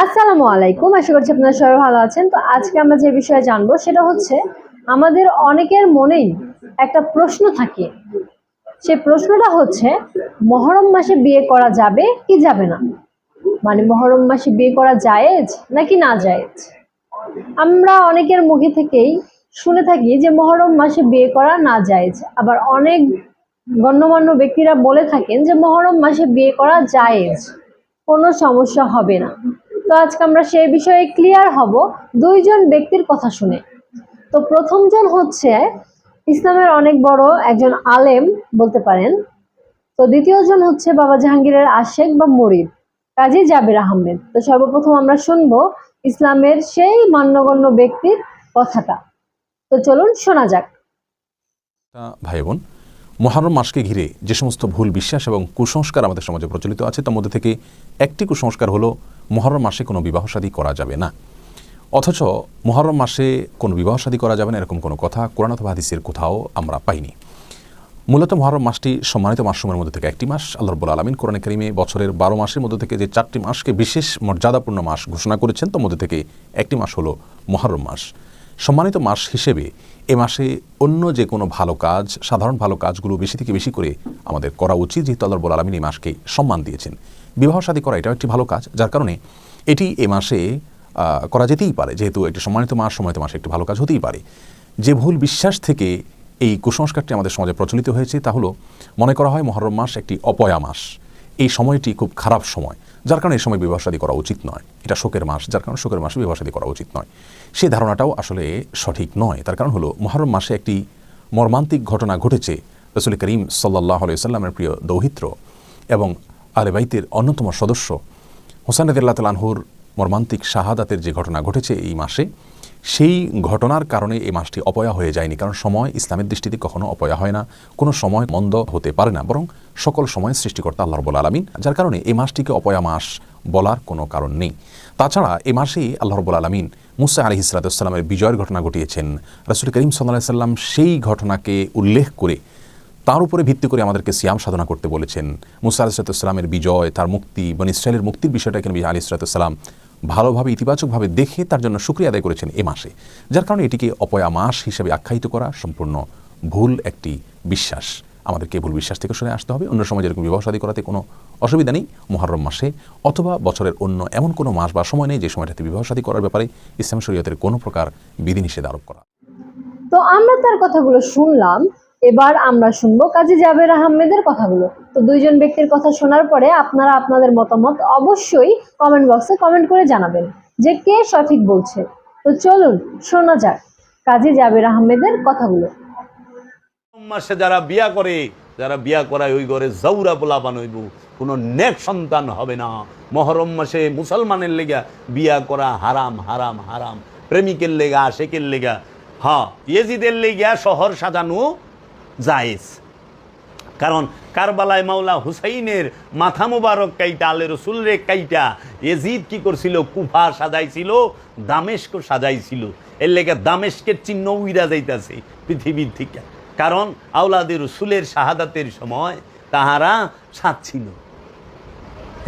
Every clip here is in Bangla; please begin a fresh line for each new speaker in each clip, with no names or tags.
আসসালামু আলাইকুম, আশা করছি আপনারা সবাই ভালো আছেন। তো আজকে আমরা যে বিষয়ে জানব সেটা হচ্ছে, আমাদের অনেকের মনেই একটা প্রশ্ন থাকে। সেই প্রশ্নটা হচ্ছে, মহরম মাসে বিয়ে করা যাবে কি যাবে না? মানে মহরম মাসে বিয়ে করা জায়েজ নাকি না জায়েজ? আমরা অনেকের মুখে থেকেই শুনে থাকি যে মহরম মাসে বিয়ে করা না জায়েজ। আবার অনেক গণ্যমান্য ব্যক্তিরা বলে থাকেন যে মহরম মাসে বিয়ে করা জায়েজ। কোনো সমস্যা হবে না। তো আজকে আমরা সেই বিষয়ে ক্লিয়ার হব। দুইজন ব্যক্তির কথা শুনে। তো প্রথমজন হচ্ছে ইসলামের অনেক বড় একজন আলেম বলতে পারেন। তো দ্বিতীয়জন হচ্ছে বাবা জাহাঙ্গীরের আশেক বা মরিদ, কাজী জাবির আহমেদ। তো সর্বপ্রথম আমরা শুনব ইসলামের সেই মান্যগণ্য ব্যক্তির কথাটা। তো চলুন শোনা যাক।
ভাই বোন মহারম মাসকে ঘিরে যে সমস্ত ভুল বিশ্বাস এবং কুসংস্কার আমাদের সমাজে প্রচলিত আছে, তার মধ্যে থেকে একটি কুসংস্কার হলো, মহরম মাসে কোনো বিবাহ শাদী করা যাবে না। অথচ মহরম মাসে কোনো বিবাহ শাদী করা যাবে না, এরকম কোনো কথা কোরআন অথবা হাদিসের কোথাও আমরা পাইনি। মূলত মহরম মাসটি সম্মানিত মাসসমূহের মধ্যে থেকে একটি মাস। আল্লাহ রব্বুল আলমিন কোরআন করিমে বছরের বারো মাসের মধ্যে থেকে যে চারটি মাসকে বিশেষ মর্যাদাপূর্ণ মাস ঘোষণা করেছেন, তার মধ্যে থেকে একটি মাস হলো মহরম মাস। সম্মানিত মাস হিসেবে এ মাসে অন্য যে কোনো ভালো কাজ, সাধারণ ভালো কাজগুলো বেশি থেকে বেশি করে আমাদের করা উচিত, যেহেতু আল্লাহ রব্বুল আলমিন এই মাসকে সম্মান দিয়েছেন। বিবাহ শাদী করা এটাও একটি ভালো কাজ, যার কারণে এটি এ মাসে করা যেতেই পারে, যেহেতু একটি সম্মানিত মাস, সম্মানিত মাসে একটি ভালো কাজ হতেই পারে। যে ভুল বিশ্বাস থেকে এই কুসংস্কারটি আমাদের সমাজে প্রচলিত হয়েছে, তা হলো মনে করা হয় মহরম মাস একটি অপয়া মাস। এই সময়টি খুব খারাপ সময়, যার কারণে এই সময় বিবাহ শাদী করা উচিত নয়। এটা শোকের মাস, যার কারণে শোকের মাসে বিবাহ শাদী করা উচিত নয়। সেই ধারণাটাও আসলে সঠিক নয়। তার কারণ হলো, মহরম মাসে একটি মর্মান্তিক ঘটনা ঘটেছে রসুল করিম সাল্লাহ সাল্লামের প্রিয় দৌহিত্র এবং আলেবাইতের অন্যতম সদস্য হোসেন রদিল্লা তালানহুর মর্মান্তিক শাহাদাতের যে ঘটনা ঘটেছে এই মাসে সেই ঘটনার কারণে এই মাসটি অপয়া হয়ে যায়নি, কারণ সময় ইসলামের দৃষ্টিতে কখনো অপয়া হয় না। কোনো সময় মন্দ হতে পারে না, বরং সকল সময় সৃষ্টিকর্তা আল্লাহ রব্বুল আলমিন, যার কারণে এই মাসটিকে অপয়া মাস বলার কোনো কারণ নেই। তাছাড়া এই মাসেই আল্লাহ রব্বুল আলমিন মুসা আলি ইসলাতামের বিজয়ের ঘটনা ঘটিয়েছেন। রসুল করিম সাল্লাহ সাল্লাম সেই ঘটনাকে উল্লেখ করে তার উপরে ভিত্তি করে আমাদেরকে সিয়াম সাধনা করতে বলেছেন। মুসা আলিসালামের বিজয়, তার মুক্তি, বন মুক্তির বিষয়টাকে নবী আলি ইসরাতাম ভালোভাবে, ইতিবাচকভাবে দেখে তার জন্য সুক্রিয়া আদায় করেছেন এ মাসে। যার কারণে এটিকে অপয়া মাস হিসেবে আখ্যায়িত করা সম্পূর্ণ ভুল একটি বিশ্বাস। আমাদেরকে ভুল বিশ্বাস থেকে সরে আসতে হবে? অন্য সময় যেরকম বিবাহ শাদী করাতে কোনো অসুবিধা নেই মহরম মাসে, অথবা বছরের অন্য এমন কোনো মাস বা সময় নেই যে সময়টাতে বিবাহ শাদী করার ব্যাপারে ইসলাম শরীয়তের কোনো প্রকার বিধিনিষেধ আরোপ করা।
তো আমরা তার কথাগুলো শুনলাম। এবার আমরা শুনব কাজী জাবের আহমেদের কথাগুলো। তো দুইজন ব্যক্তির কথা শোনার পরে আপনারা আপনাদের মতামত অবশ্যই কমেন্ট বক্সে কমেন্ট করে জানাবেন যে কে সঠিক বলছে। তো চলুন শোনা যাক কাজী জাবের আহমেদের কথাগুলো।
মাসে যারা বিয়া করে, যারা বিয়া করায় ওই ঘরে জৌরা পোলাপান হইব কোনো নেক সন্তান হবে না। মহরম মাসে মুসলমানের লেগা বিয়া করা হারাম হারাম হারাম। প্রেমিকের লেগা, আশেকের লেগা। হ্যাঁ ইয়েজিদের লেগা শহর সাজানো জায়েজ। কারণ কারবালায় মাওলা হুসাইনের মাথা মুবারক কাইটা, আলে রসুল রে কাইটা এজিদ কি করছিল? কুফা সাজাইছিল, দামেস্ক সাজাইছিল। এর লেগে দামেস্কের চিহ্ন উইরা যাইতাছে পৃথিবীর থেকে। কারণ আওলাদের রসুলের শাহাদাতের সময় তাহারা সাচ্ছিল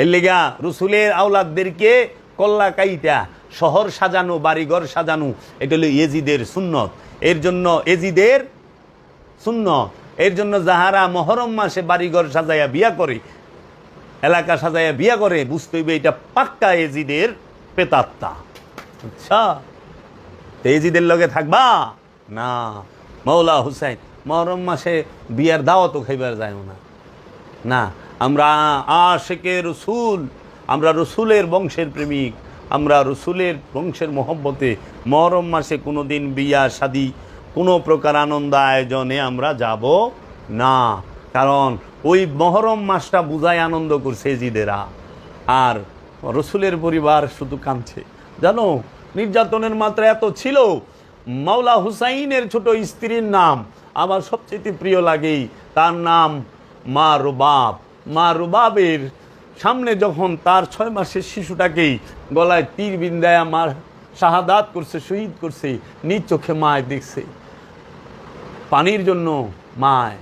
এর লেগা রসুলের আওলাদদেরকে কল্লা কাইটা, শহর সাজানো, বাড়িঘর সাজানো, এটা হলো এজিদের সুন্নত। এর জন্য এজিদের শূন্য এর জন্য যাহারা মহরম মাসে বাড়িঘর সাজাইয়া বিয়া করে, এলাকা সাজাইয়া বিয়া করে, বুঝতে হইবে এটা পাক্কা এজিদের পেতাত্তা আচ্ছা এজিদের লগে থাকবা? না। মৌলা হুসাইন, মহরম মাসে বিয়ার দাওয়াতও খাইবার যায় না। না, আমরা আশেকে রসুল, আমরা রসুলের বংশের প্রেমিক, আমরা রসুলের বংশের মহব্বতে মহরম মাসে কোনো দিন বিয়া শাদি কোনো প্রকার আনন্দ আয়োজনে আমরা যাব না। কারণ ওই মহরম মাসটা বুঝায় আনন্দ করছে জিদেরা। আর রসুলের পরিবার শুধু কাঁদছে। জানো, নির্যাতনের মাত্রা এত ছিল, মাওলা হুসাইনের ছোট স্ত্রীর নাম আমার সবচেয়ে প্রিয় লাগেই তার নাম মা রুবাব। মা রুবাবের সামনে যখন তার ছয় মাসের শিশুটাকেই গলায় তীর বিন্দায় আমার শাহাদাত করছে, শহীদ করছে, নিজ চোখে মায় দেখছে। পানির জন্য মায়।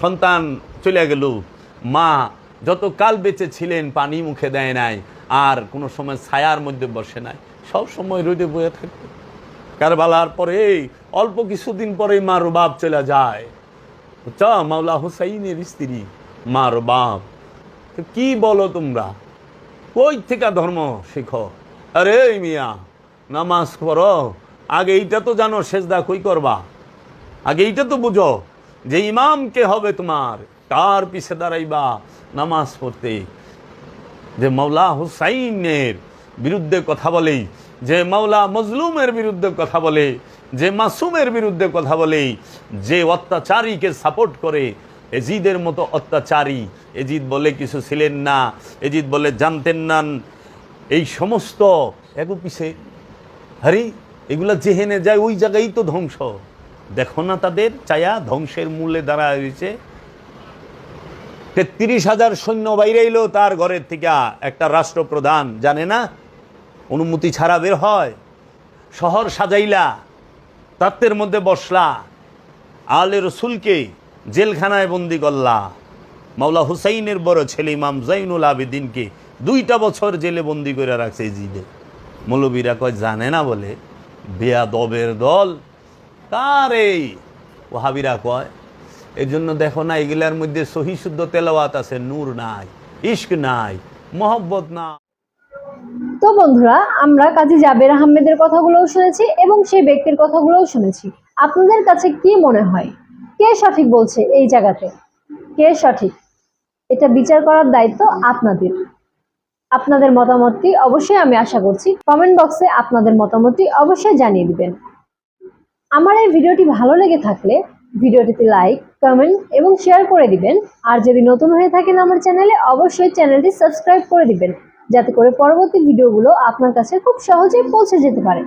সন্তান চলে গেল। মা যত কাল বেঁচে ছিলেন পানি মুখে দেয় নাই, আর কোনো সময় ছায়ার মধ্যে বসে নাই। সব সময় রোদে বয়ে থাকতো কারবালার পরে অল্প কিছুদিন পরে মা রুবাব চলে যায়। চ, মাওলা হুসাইনের স্ত্রী মা রুবাব তো কি বলো তোমরা? কই থেকে ধর্ম শেখো? আরে মিয়া, নামাজ পড়ো। আগে এইটা তো জানো, সেজদা কই করবা? আগে এইটা তো বুঝো যে ইমাম কে হবে তোমার? কার পিছে দাঁড়াইবা নামাজ পড়তে? যে মাওলা হুসাইনের বিরুদ্ধে কথা বলে, যে মাওলা মজলুমের বিরুদ্ধে কথা বলে, যে মাসুমের বিরুদ্ধে কথা বলে, যে অত্যাচারীকে সাপোর্ট করে, এজিদের মতো অত্যাচারী। এজিদ বলে কিছু ছিলেন না, এজিদ বলে জানতেন না। এই সমস্ত একু পিছে, আরে এগুলা যেহেনে যায়, ওই জায়গায় তো ধ্বংস। দেখো না তাদের চায়া ধ্বংসের মূলে দাঁড়া হয়েছে তেত্রিশ হাজার সৈন্য বাইরে এলো তার ঘরের থেকে। একটা রাষ্ট্রপ্রধান, জানে না? অনুমতি ছাড়া বের হয়। শহর সাজাইলা তাত্তের মধ্যে বসলা। আলে রসুলকে জেলখানায় বন্দি করলা। মাওলা হুসাইনের বড় ছেলে ইমাম জাইনুল আবেদিনকে দুইটা বছর জেলে বন্দি করে রাখছে জিদে। মৌলবীরা কয়, জানে না বলে? বেয়া দবের দল। কার এই ওহাবিরা কয় এই জন্য দেখো না, এগুলার মধ্যে সহি শুদ্ধ তেলাওয়াত আছে, নূর নাই, ইশক নাই, মহব্বত না
তো বন্ধুরা, আমরা কাজী জাবের আহমেদের কথাগুলোও শুনেছি এবং সেই ব্যক্তির কথাগুলোও শুনেছি। আপনাদের কাছে কি মনে হয়? কে সঠিক বলছে এই জায়গাতে? কে সঠিক? এটা বিচার করার দায়িত্ব আপনাদের। আপনাদের মতামতটি অবশ্যই আমি আশা করছি কমেন্ট বক্সে আপনাদের মতামতটি অবশ্যই জানিয়ে দিবেন। আমার এই ভিডিওটি ভালো লেগে থাকলে ভিডিওটিতে লাইক, কমেন্ট এবং শেয়ার করে দিবেন। আর যদি নতুন হয়ে থাকেন আমার চ্যানেলে, অবশ্যই চ্যানেলটি সাবস্ক্রাইব করে দিবেন, যাতে করে পরবর্তী ভিডিওগুলো আপনার কাছে খুব সহজেই পৌঁছে যেতে পারে।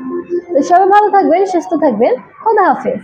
তো সবাই ভালো থাকবেন, সুস্থ থাকবেন। খোদা হাফেজ।